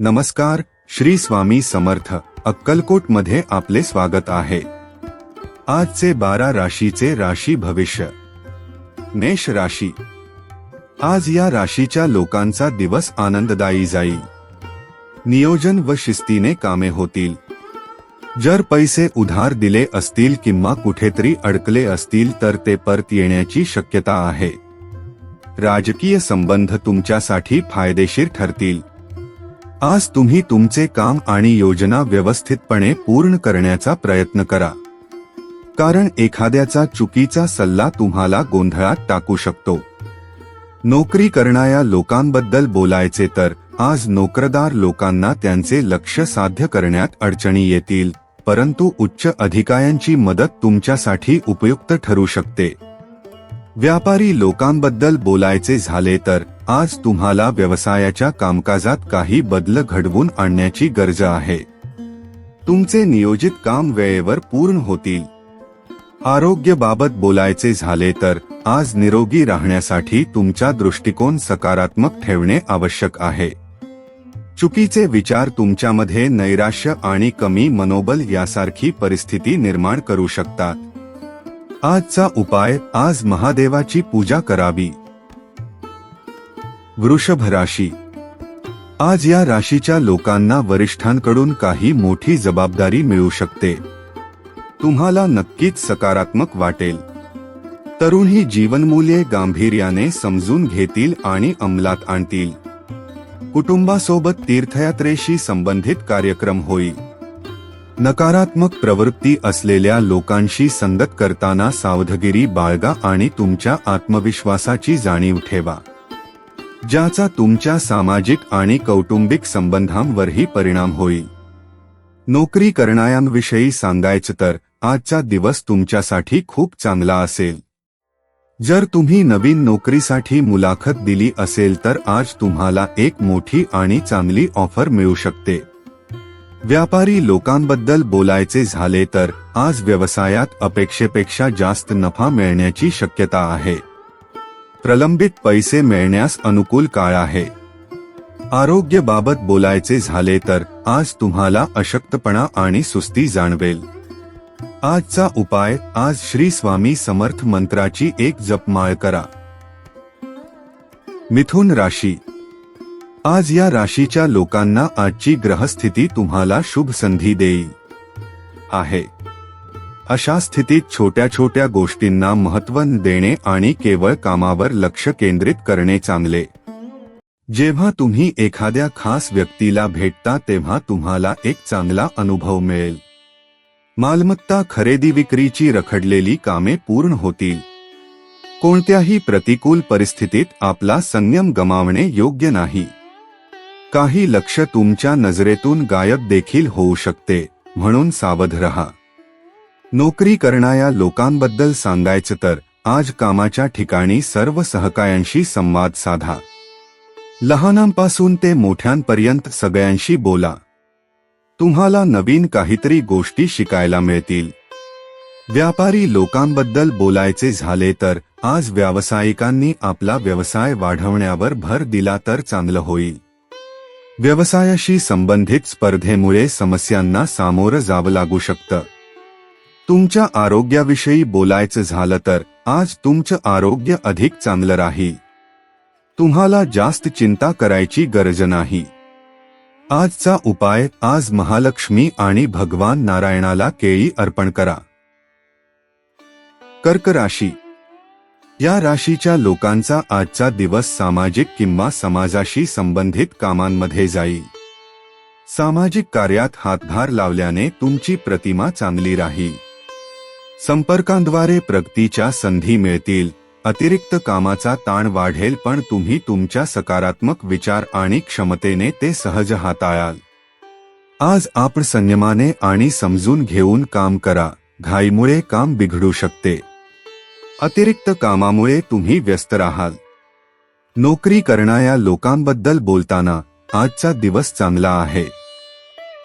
नमस्कार श्री स्वामी समर्थ अक्कलकोटमध्ये आपले स्वागत आहे. आजचे बारा राशीचे राशी भविष्य. मेष राशी. आज या राशीच्या लोकांचा दिवस आनंददायी जाईल. नियोजन व शिस्तीने कामे होतील. जर पैसे उधार दिले असतील किंवा कुठेतरी अडकले असतील तर ते परत येण्याची शक्यता आहे. राजकीय संबंध तुमच्यासाठी फायदेशीर ठरतील. आज तुम्ही तुमचे काम आणि योजना व्यवस्थितपणे पूर्ण करण्याचा प्रयत्न करा. कारण एखाद्याचा चुकीचा सल्ला तुम्हाला गोंधळात टाकू शकतो. नोकरी करणाऱ्या लोकांबद्दल बोलायचे तर आज नोकरदार लोकांना त्यांचे लक्ष साध्य करण्यात अडचणी येतील परंतु उच्च अधिकाऱ्यांची मदत तुमच्यासाठी उपयुक्त ठरू शकते. व्यापारी लोकांबद्दल बोलायचे झाले तर आज तुम्हाला व्यवसायाच्या कामकाजात काही बदल घडवून आणण्याची गरज आहे. तुमचे नियोजित काम वेळेवर पूर्ण होतील. आरोग्याबाबत बोलायचे झाले तर आज निरोगी राहण्यासाठी तुमचा दृष्टिकोन सकारात्मक ठेवणे आवश्यक आहे. चुकीचे विचार तुमच्यामध्ये नैराश्य आणि कमी मनोबल यासारखी परिस्थिती निर्माण करू शकतात. आजचा उपाय आज महादेवाची पूजा करावी. वृषभ राशी आज या राशीच्या लोकांना वरिष्ठांकडून काही मोठी जबाबदारी मिळू शकते. तुम्हाला नक्कीच सकारात्मक वाटेल. तरुण ही जीवनमूल्ये गांभीर्याने समजून घेतील आणि अंमलात आणतील. कुटुंबासोबत तीर्थयात्रेशी संबंधित कार्यक्रम होईल. नकारात्मक प्रवृत्ती असलेल्या लोकांशी संगत करताना सावधगिरी बाळगा आणि तुमच्या आत्मविश्वासाची जाणीव ठेवा. ज्याचा तुमच्या सामाजिक आणि कौटुंबिक संबंधांवरही परिणाम होईल. नोकरी करणाऱ्यांविषयी सांगायचं तर आजचा दिवस तुमच्यासाठी खूप चांगला असेल. जर तुम्ही नवीन नोकरीसाठी मुलाखत दिली असेल तर आज तुम्हाला एक मोठी आणि चांगली ऑफर मिळू शकते. व्यापारी लोकांबद्दल बोलायचे झाले तर आज व्यवसायात अपेक्षेपेक्षा जास्त नफा मिळण्याची शक्यता आहे. प्रलंबित पैसे मिळण्यास अनुकूल काळ आहे. आरोग्याबाबत बोलायचे झाले तर आज तुम्हाला अशक्तपणा आणि सुस्ती जाणवेल. आजचा उपाय आज श्री स्वामी समर्थ मंत्राची एक जपमाळ करा. मिथुन राशी. आज या राशीच्या लोकांना आजची ग्रहस्थिती तुम्हाला शुभ संधी देईल. आहे. अशा स्थितीत छोट्या छोट्या गोष्टींना महत्त्व देणे आणि केवळ कामावर लक्ष केंद्रित करणे चांगले. जेव्हा तुम्ही एखाद्या खास व्यक्तीला भेटता तेव्हा तुम्हाला एक चांगला अनुभव मिळेल. मालमत्ता खरेदी विक्रीची रखडलेली कामे पूर्ण होतील. कोणत्याही प्रतिकूल परिस्थितीत आपला संयम गमावणे योग्य नाही. काही लक्ष तुमच्या नजरेतून गायब देखील होऊ शकते म्हणून सावध रहा. नोकरी करणाऱ्या लोकांबद्दल सांगायचं तर आज कामाच्या ठिकाणी सर्व सहकायांशी संवाद साधा. लहानांपासून ते मोठ्यांपर्यंत सगळ्यांशी बोला. तुम्हाला नवीन काहीतरी गोष्टी शिकायला मिळतील. व्यापारी लोकांबद्दल बोलायचे झाले तर आज व्यावसायिकांनी आपला व्यवसाय वाढवण्यावर भर दिला तर चांगलं होईल. व्यवसायाशी संबंधित स्पर्धेमुळे समस्यांना सामोरं जावं लागू शकतं. तुमच्या आरोग्याविषयी बोलायचं झालं तर आज तुमचं आरोग्य अधिक चांगलं राहील. तुम्हाला जास्त चिंता करायची गरज नाही. आजचा उपाय आज महालक्ष्मी आणि भगवान नारायणाला केळी अर्पण करा. कर्क राशी. या राशीच्या लोकांचा आजचा दिवस सामाजिक किंवा समाजाशी संबंधित कामांमध्ये जाईल. सामाजिक कार्यात हातभार लावल्याने तुमची प्रतिमा चांगली राहील. संपर्कांद्वारे प्रगतीच्या संधी मिळतील. अतिरिक्त कामाचा ताण वाढेल पण तुम्ही तुमच्या सकारात्मक विचार आणि क्षमतेने ते सहज हाताळाल. आज आपण संयमाने आणि समजून घेऊन काम करा. घाईमुळे काम बिघडू शकते. अतिरिक्त कामामुळे तुम्ही व्यस्त राहाल. नोकरी करणाऱ्या लोकांबद्दल बोलताना आजचा दिवस चांगला आहे.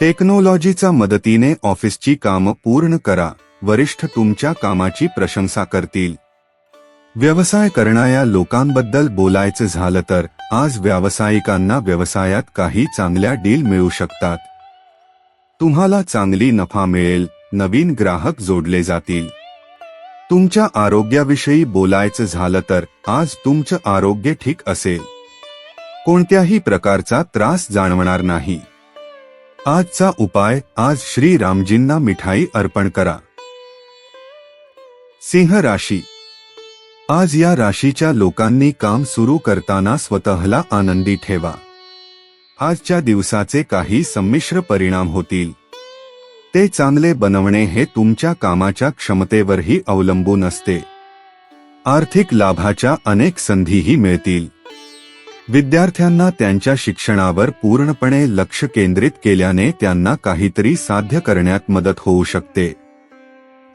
टेक्नॉलॉजीचा मदतीने ऑफिसची कामं पूर्ण करा. वरिष्ठ तुमच्या कामाची प्रशंसा करतील. व्यवसाय करणाऱ्या लोकांबद्दल बोलायचं झालं तर आज व्यावसायिकांना व्यवसायात काही चांगल्या डील मिळू शकतात. तुम्हाला चांगली नफा मिळेल नवीन ग्राहक जोडले जातील. तुमच्या आरोग्याविषयी बोलायचं झालं तर आज तुमचं आरोग्य ठीक असेल. कोणत्याही प्रकारचा त्रास जाणवणार नाही. आजचा उपाय आज श्री रामजींना मिठाई अर्पण करा. सिंह राशी. आज या राशीच्या लोकांनी काम सुरू करताना स्वतःला आनंदी ठेवा. आजच्या दिवसाचे काही संमिश्र परिणाम होतील. ते चांगले बनवणे हे तुमच्या कामाच्या क्षमतेवरही अवलंबून असते. आर्थिक लाभाच्या अनेक संधीही मिळतील. विद्यार्थ्यांना त्यांच्या शिक्षणावर पूर्णपणे लक्ष केंद्रित केल्याने त्यांना काहीतरी साध्य करण्यात मदत होऊ शकते.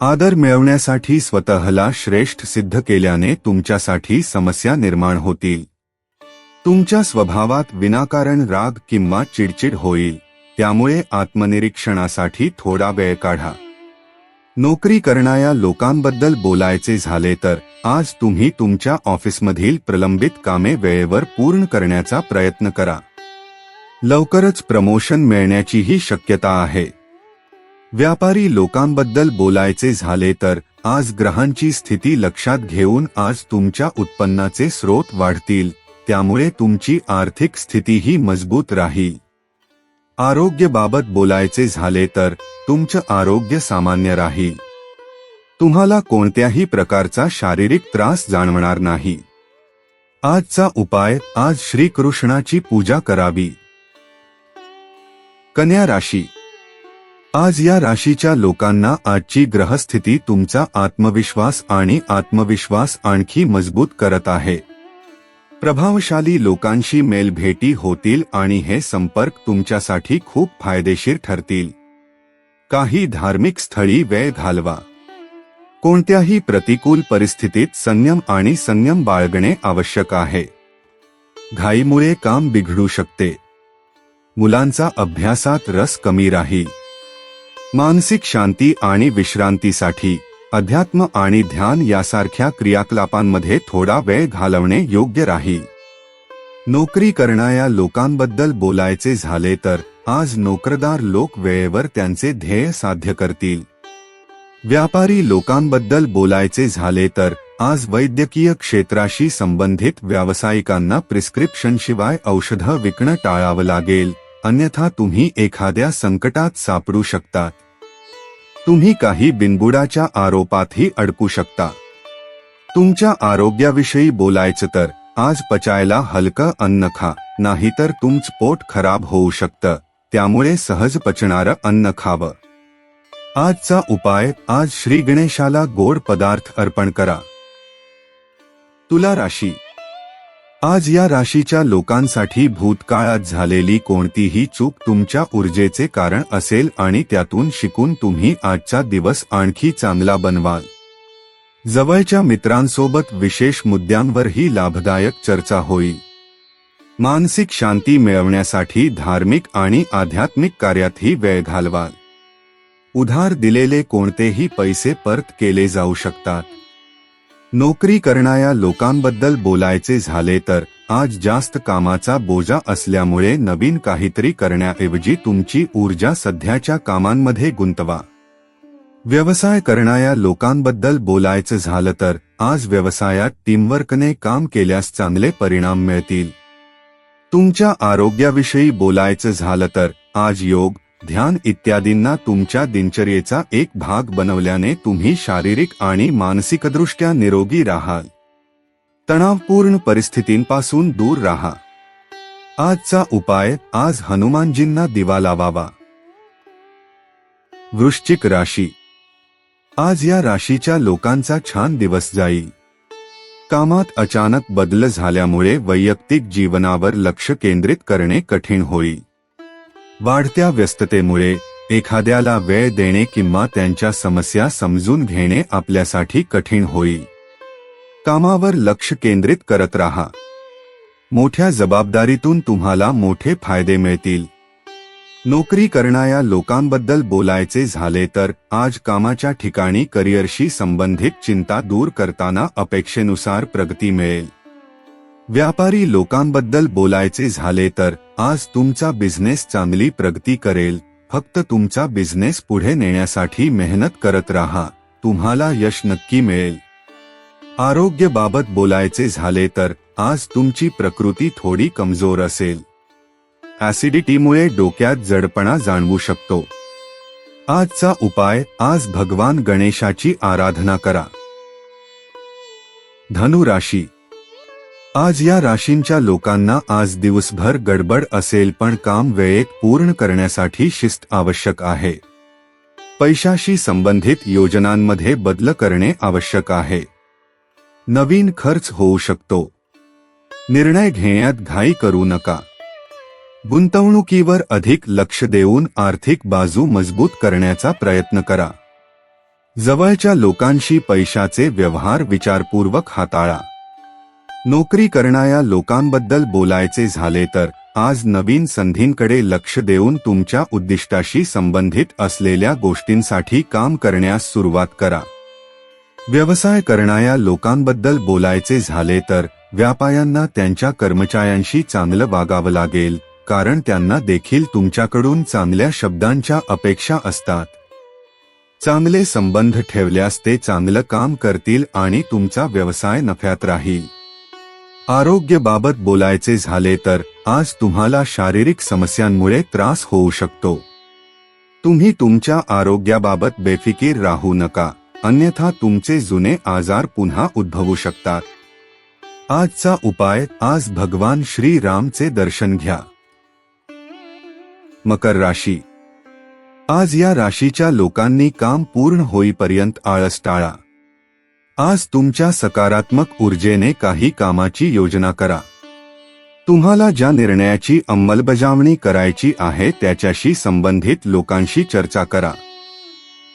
आदर मिळवण्यासाठी स्वतःला श्रेष्ठ सिद्ध केल्याने तुमच्यासाठी समस्या निर्माण होतील. तुमच्या स्वभावात विनाकारण राग किंवा चिडचिड होईल. त्यामुळे आत्मनिरीक्षणासाठी थोडा वेळ काढा. नोकरी करणाऱ्या लोकांबद्दल बोलायचे झाले तर आज तुम्ही तुमच्या ऑफिसमधील प्रलंबित कामे वेळेवर पूर्ण करण्याचा प्रयत्न करा. लवकरच प्रमोशन मिळण्याचीही शक्यता आहे. व्यापारी लोकांबद्दल बोलायचे झाले तर आज ग्रहांची स्थिती लक्षात घेऊन आज तुमच्या उत्पन्नाचे स्रोत वाढतील त्यामुळे तुमची आर्थिक स्थितीही मजबूत राहील. आरोग्यबाबत बोलायचे झाले तर तुमचं आरोग्य सामान्य राहील. तुम्हाला कोणत्याही प्रकारचा शारीरिक त्रास जाणवणार नाही. आजचा उपाय आज श्रीकृष्णाची पूजा करावी. कन्या राशी आज या राशीच्या लोकांना आजची ग्रहस्थिती तुमचा आत्मविश्वास आणि आत्मविश्वास आणखी मजबूत करत आहे. प्रभावशाली लोकांशी मेलभेटी होतील आणि हे संपर्क तुमच्यासाठी खूप फायदेशीर ठरतील. काही धार्मिक स्थळी वेळ घालवा. कोणत्याही प्रतिकूल परिस्थितीत संयम आणि संयम बाळगणे आवश्यक आहे. घाईमुळे काम बिघडू शकते. मुलांचा अभ्यासात रस कमी राहील. मानसिक शांती आणि विश्रांतीसाठी अध्यात्म आणि ध्यान यासारख्या क्रियाकलापांमध्ये थोडा वेळ घालवणे योग्य राहील नोकरी करणाऱ्या लोकांबद्दल बोलायचे झाले तर आज नोकरदार लोक वेळेवर त्यांचे ध्येय साध्य करतील. व्यापारी लोकांबद्दल बोलायचे झाले तर आज वैद्यकीय क्षेत्राशी संबंधित व्यावसायिकांना प्रिस्क्रिप्शनशिवाय औषधं विकणं टाळावं लागेल. अन्यथा तुम्ही एखाद्या संकटात सापडू शकतात. तुम्ही काही बिनबुडाच्या आरोपातही अडकू शकता. तुमच्या आरोग्याविषयी बोलायचं तर आज पचायला हलकं अन्न खा नाहीतर तुमचं पोट खराब होऊ शकतं त्यामुळे सहज पचणारं अन्न खावं. आजचा उपाय आज श्री गणेशाला गोड पदार्थ अर्पण करा. तुला राशी आज या राशीच्या लोकांसाठी भूतकाळात झालेली कोणतीही चूक तुमच्या ऊर्जेचे कारण असेल आणि त्यातून शिकून तुम्ही आजचा दिवस आणखी चांगला बनवाल. जवळच्या मित्रांसोबत विशेष मुद्द्यांवरही लाभदायक चर्चा होईल. मानसिक शांती मिळवण्यासाठी धार्मिक आणि आध्यात्मिक कार्यातही वेळ घालवाल. उधार दिलेले कोणतेही पैसे परत केले जाऊ शकतात. नोकरी करणाऱ्या लोकांबद्दल बोलायचे झाले तर आज जास्त कामाचा बोजा असल्यामुळे नवीन काहीतरी करण्याऐवजी तुमची ऊर्जा सध्याच्या कामांमध्ये गुंतवा. व्यवसाय करणाऱ्या लोकांबद्दल बोलायचं झालं तर आज व्यवसायात टीमवर्कने काम केल्यास चांगले परिणाम मिळतील. तुमच्या आरोग्याविषयी बोलायचं झालं तर आज योग ध्यान इत्यादींना तुमच्या दिनचर्येचा एक भाग बनवल्याने तुम्ही शारीरिक आणि मानसिकदृष्ट्या निरोगी राहाल. तणावपूर्ण परिस्थितींपासून दूर राहा. आजचा उपाय आज हनुमानजींना दिवा लावावा. वृश्चिक राशी. आज या राशीच्या लोकांचा छान दिवस जाईल. कामात अचानक बदल झाल्यामुळे वैयक्तिक जीवनावर लक्ष केंद्रित करणे कठीण होईल. वाढत्या व्यस्ततेमुळे एखाद्याला वेळ देणे किंवा त्यांच्या समस्या समजून घेणे आपल्यासाठी कठीण होईल. कामावर लक्ष केंद्रित करत राहा. मोठ्या जबाबदारीतून तुम्हाला मोठे फायदे मिळतील. नोकरी करणाऱ्या लोकांबद्दल बोलायचे झाले तर आज कामाच्या ठिकाणी करिअरशी संबंधित चिंता दूर करताना अपेक्षेनुसार प्रगती मिळेल. व्यापारी लोकांबद्दल बोलायचे झाले तर आज तुमचा बिझनेस चांगली प्रगती करेल फक्त तुमचा बिझनेस पुढे नेण्यासाठी मेहनत करत राहा तुम्हाला यश नक्की मिळेल. आरोग्याबाबत बोलायचे झाले तर आज तुमची प्रकृती थोडी कमजोर असेल. ऍसिडिटीमुळे डोक्यात जडपणा जाणवू शकतो. आजचा उपाय आज भगवान गणेशाची आराधना करा. धनु राशी आज या राशींच्या लोकांना आज दिवसभर गडबड असेल पण काम वेळेत पूर्ण करण्यासाठी शिस्त आवश्यक आहे. पैशाशी संबंधित योजनांमध्ये बदल करणे आवश्यक आहे. नवीन खर्च होऊ शकतो. निर्णय घेण्यात घाई करू नका. गुंतवणुकीवर अधिक लक्ष देऊन आर्थिक बाजू मजबूत करण्याचा प्रयत्न करा. जवळच्या लोकांशी पैशाचे व्यवहार विचारपूर्वक हाताळा. नोकरी करणाऱ्या लोकांबद्दल बोलायचे झाले तर आज नवीन संधींकडे लक्ष देऊन तुमच्या उद्दिष्टाशी संबंधित असलेल्या गोष्टींसाठी काम करण्यास सुरुवात करा. व्यवसाय करणाऱ्या लोकांबद्दल बोलायचे झाले तर व्यापाऱ्यांना त्यांच्या कर्मचाऱ्यांशी चांगलं वागावं लागेल कारण त्यांना देखील तुमच्याकडून चांगल्या शब्दांच्या अपेक्षा असतात. चांगले संबंध ठेवल्यास ते चांगलं काम करतील आणि तुमचा व्यवसाय नफ्यात राहील. आरोग्याबाबत बोलायचे झाले तर आज तुम्हाला शारीरिक समस्यांमुळे त्रास होऊ शकतो. तुम्ही तुमच्या आरोग्याबाबत बेफिकीर राहू नका अन्यथा तुमचे जुने आजार पुन्हा उद्भवू शकतात. आजचा उपाय आज भगवान श्री रामचे दर्शन घ्या. मकर राशी. आज या राशीच्या लोकांनी काम पूर्ण होईपर्यंत आळस टाळा. आज तुमच्या सकारात्मक ऊर्जेने काही कामाची योजना करा. तुम्हाला ज्या निर्णयाची अंमलबजावणी करायची आहे त्याच्याशी संबंधित लोकांशी चर्चा करा.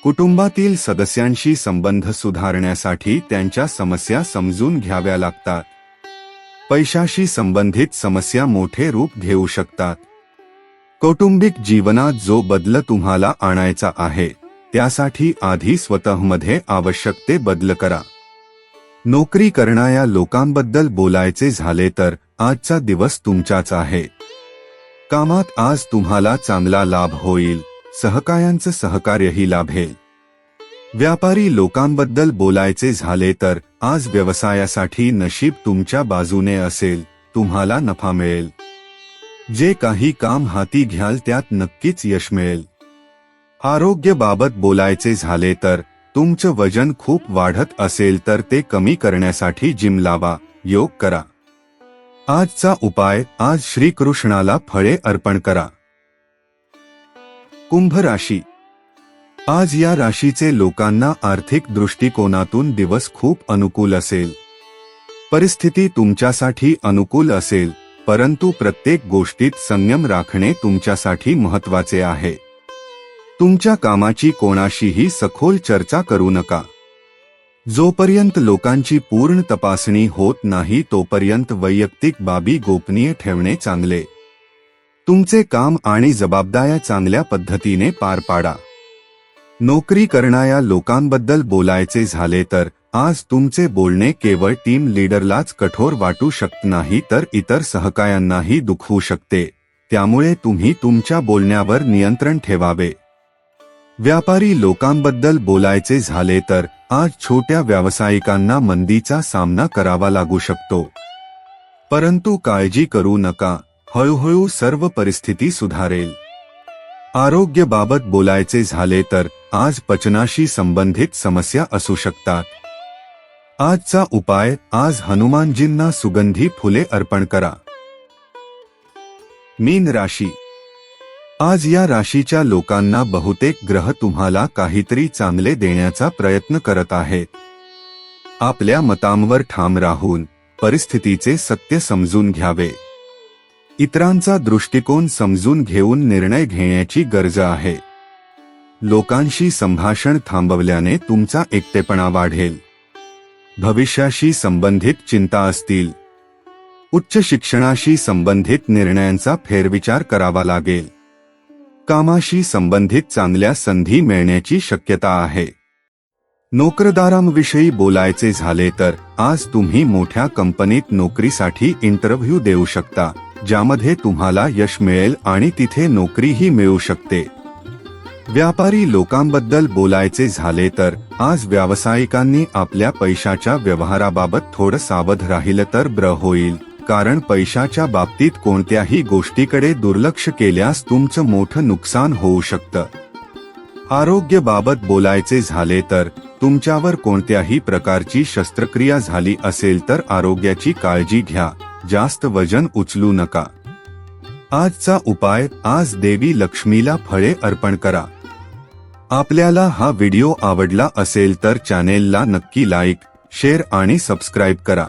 कुटुंबातील सदस्यांशी संबंध सुधारण्यासाठी त्यांच्या समस्या समजून घ्याव्या लागतात. पैशाशी संबंधित समस्या मोठे रूप घेऊ शकतात. कौटुंबिक जीवनात जो बदल तुम्हाला आणायचा आहे त्यासाठी आधी स्वतःमध्ये आवश्यक ते बदल करा. नोकरी करणाऱ्या लोकांबद्दल बोलायचे झाले तर आजचा दिवस तुमचाच आहे. कामात आज तुम्हाला चांगला लाभ होईल सहकायांचं सहकार्यही लाभेल. व्यापारी लोकांबद्दल बोलायचे झाले तर आज व्यवसायासाठी नशीब तुमच्या बाजूने असेल तुम्हाला नफा मिळेल. जे काही काम हाती घ्याल त्यात नक्कीच यश मिळेल. आरोग्यबाबत बोलायचे झाले तर तुमचं वजन खूप वाढत असेल तर ते कमी करण्यासाठी जिम लावा योग करा. आजचा उपाय आज श्रीकृष्णाला फळे अर्पण करा. कुंभ राशी. आज या राशीचे लोकांना आर्थिक दृष्टिकोनातून दिवस खूप अनुकूल असेल. परिस्थिती तुमच्यासाठी अनुकूल असेल परंतु प्रत्येक गोष्टीत संयम राखणे तुमच्यासाठी महत्त्वाचे आहे. तुमच्या कामाची कोणाशीही सखोल चर्चा करू नका. जोपर्यंत लोकांची पूर्ण तपासणी होत नाही तोपर्यंत वैयक्तिक बाबी गोपनीय ठेवणे चांगले. तुमचे काम आणि जबाबदाऱ्या चांगल्या पद्धतीने पार पाडा. नोकरी करणाऱ्या लोकांबद्दल बोलायचे झाले तर आज तुमचे बोलणे केवळ टीम लीडरलाच कठोर वाटू शकत नाही तर इतर सहकायांनाही दुखवू शकते. त्यामुळे तुम्ही तुमच्या बोलण्यावर नियंत्रण ठेवावे. व्यापारी लोकांबद्दल बोलायचे झाले तर आज छोट्या व्यावसायिकांना मंदीचा सामना करावा लागू शकतो. परंतु काळजी करू नका हळूहळू सर्व परिस्थिती सुधारेल. आरोग्यबाबत बोलायचे झाले तर आज पचनाशी संबंधित समस्या असू शकतात. आजचा उपाय आज हनुमानजींना सुगंधी फुले अर्पण करा. मीन राशी आज या राशीच्या लोकांना बहुतेक ग्रह तुम्हाला काहीतरी चांगले देण्याचा प्रयत्न करत आहेत. आपल्या मतांवर ठाम राहून परिस्थितीचे सत्य समजून घ्यावे. इतरांचा दृष्टिकोन समजून घेऊन निर्णय घेण्याची गरज आहे. लोकांशी संभाषण थांबवल्याने तुमचा एकटेपणा वाढेल. भविष्याशी संबंधित चिंता असतील. उच्च शिक्षणाशी संबंधित निर्णयांचा फेरविचार करावा लागेल. कामाशी संबंधित चांगल्या संधी मिळण्याची शक्यता आहे. नोकरदारांविषयी बोलायचे झाले तर आज तुम्ही मोठ्या कंपनीत नोकरीसाठी इंटरव्ह्यू देऊ शकता ज्यामध्ये तुम्हाला यश मिळेल आणि तिथे नोकरीही मिळू शकते. व्यापारी लोकांबद्दल बोलायचे झाले तर आज व्यावसायिकांनी आपल्या पैशाच्या व्यवहाराबाबत थोडं सावध राहिलं तर ब्र होईल. कारण पैशाच्या बाबतीत कोणत्याही गोष्टीकडे दुर्लक्ष केल्यास तुमचं मोठं नुकसान होऊ शकतं. आरोग्यबाबत बोलायचे झाले तर तुमच्यावर कोणत्याही प्रकारची शस्त्रक्रिया झाली असेल तर आरोग्याची काळजी घ्या जास्त वजन उचलू नका. आजचा उपाय आज देवी लक्ष्मीला फळे अर्पण करा. आपल्याला हा व्हिडिओ आवडला असेल तर चॅनेलला नक्की लाईक शेअर आणि सबस्क्राईब करा.